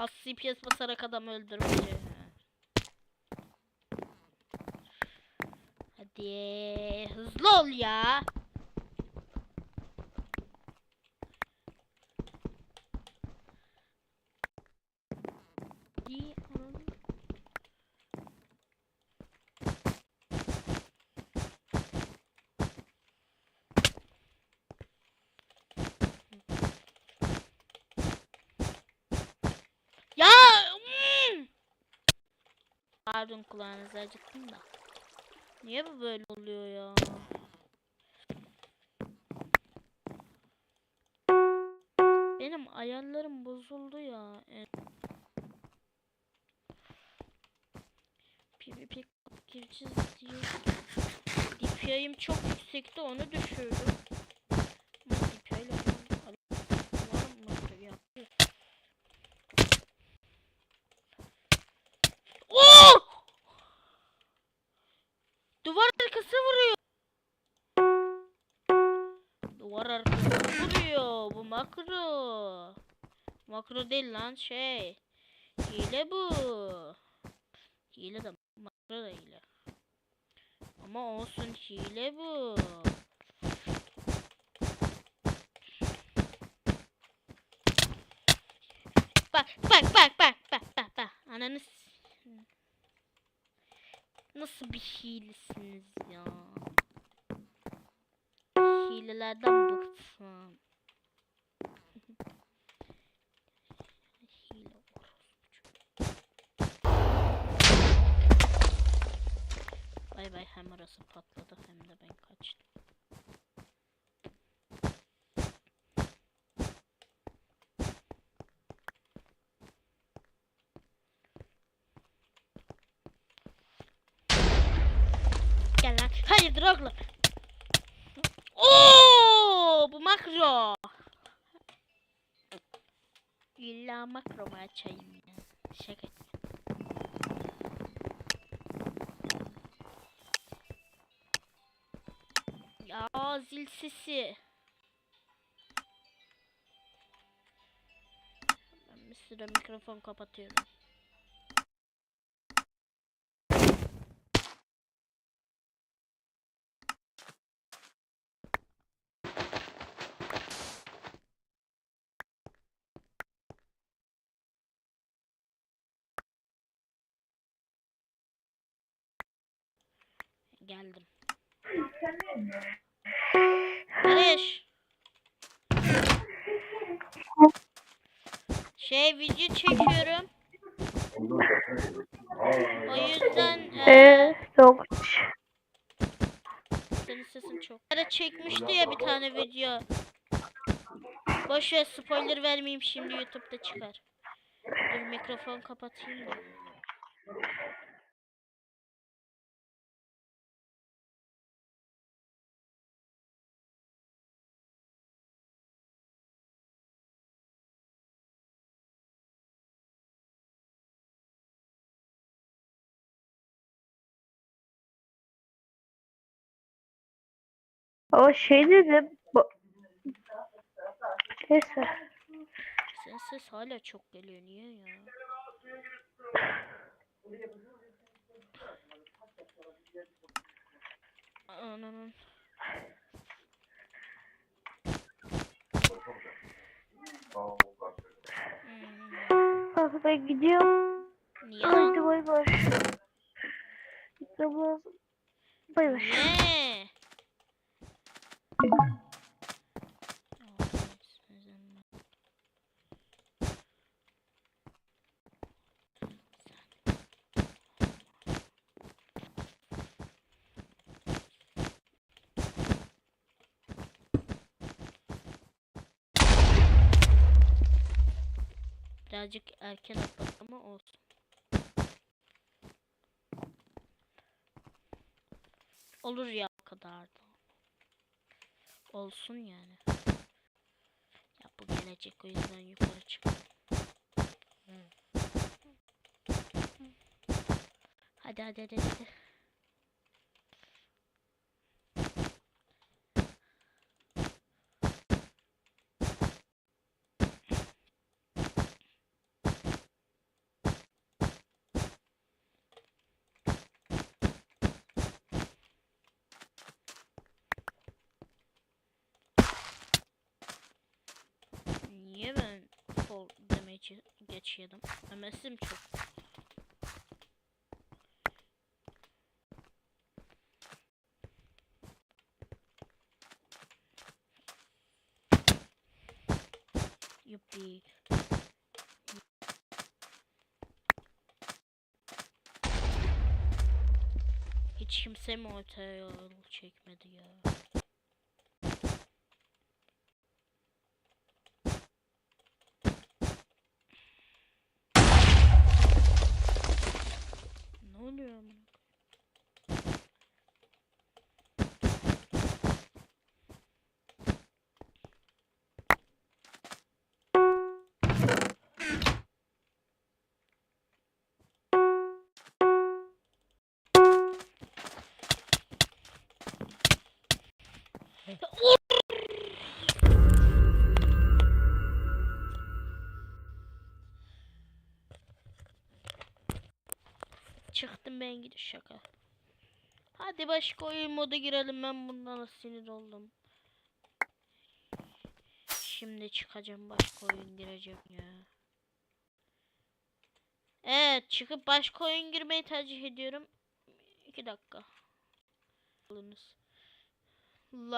Az CPS basarak adam öldürmece. Hadi hızlı ol ya. Hadi, Pardon kulağınızı acıttım da. Niye bu böyle oluyor ya? Benim ayarlarım bozuldu ya. E- PvP gireceğiz diye. DPI'm çok yüksekti onu düşürdüm. Duvar arkası vuruyor. Duvar arkası vuruyor. Bu makro. Makro değil lan şey. Hile bu. Hile de makro da hile. Ama olsun hile bu. Bak bak bak bak bak bak bak. Ananı s- Nasıl bir hilesiniz ya? Hilelerden bıktım. Bay bay hem orası patladı hem de ben kaçtım. Gel lan. Hayırdır oğlum? Oo, bu makro. İlla makro mu açayım ya? Şaka. Ya zil sesi. Ben bir süre mikrofon kapatıyorum. Geldim. Barış. Şey video çekiyorum. O yüzden e, yok. senin sesin çok. Ara çekmişti ya bir tane video. Boş ver spoiler vermeyeyim şimdi YouTube'da çıkar. Dur mikrofon kapatayım da. Ama şey dedim. bu- Neyse. Senin ses hala çok geliyor niye ya? Ananın. Ah ben gidiyorum. Niye lan? Haydi bay bay. Gitmem lazım. Bay bay. Birazcık erken atladım ama olsun. Olur ya o kadar da. Olsun yani. Ya bu gelecek o yüzden yukarı çık. Hadi hadi hadi hadi. Demeci geçiyordum. MS'im çok. Yuppi. Hiç kimse mi çekmedi ya? Çıktım ben gidiş şaka. Hadi başka oyun moda girelim ben bundan sinir oldum. Şimdi çıkacağım başka oyun gireceğim ya. Evet çıkıp başka oyun girmeyi tercih ediyorum. 2 dakika. Alınız. Like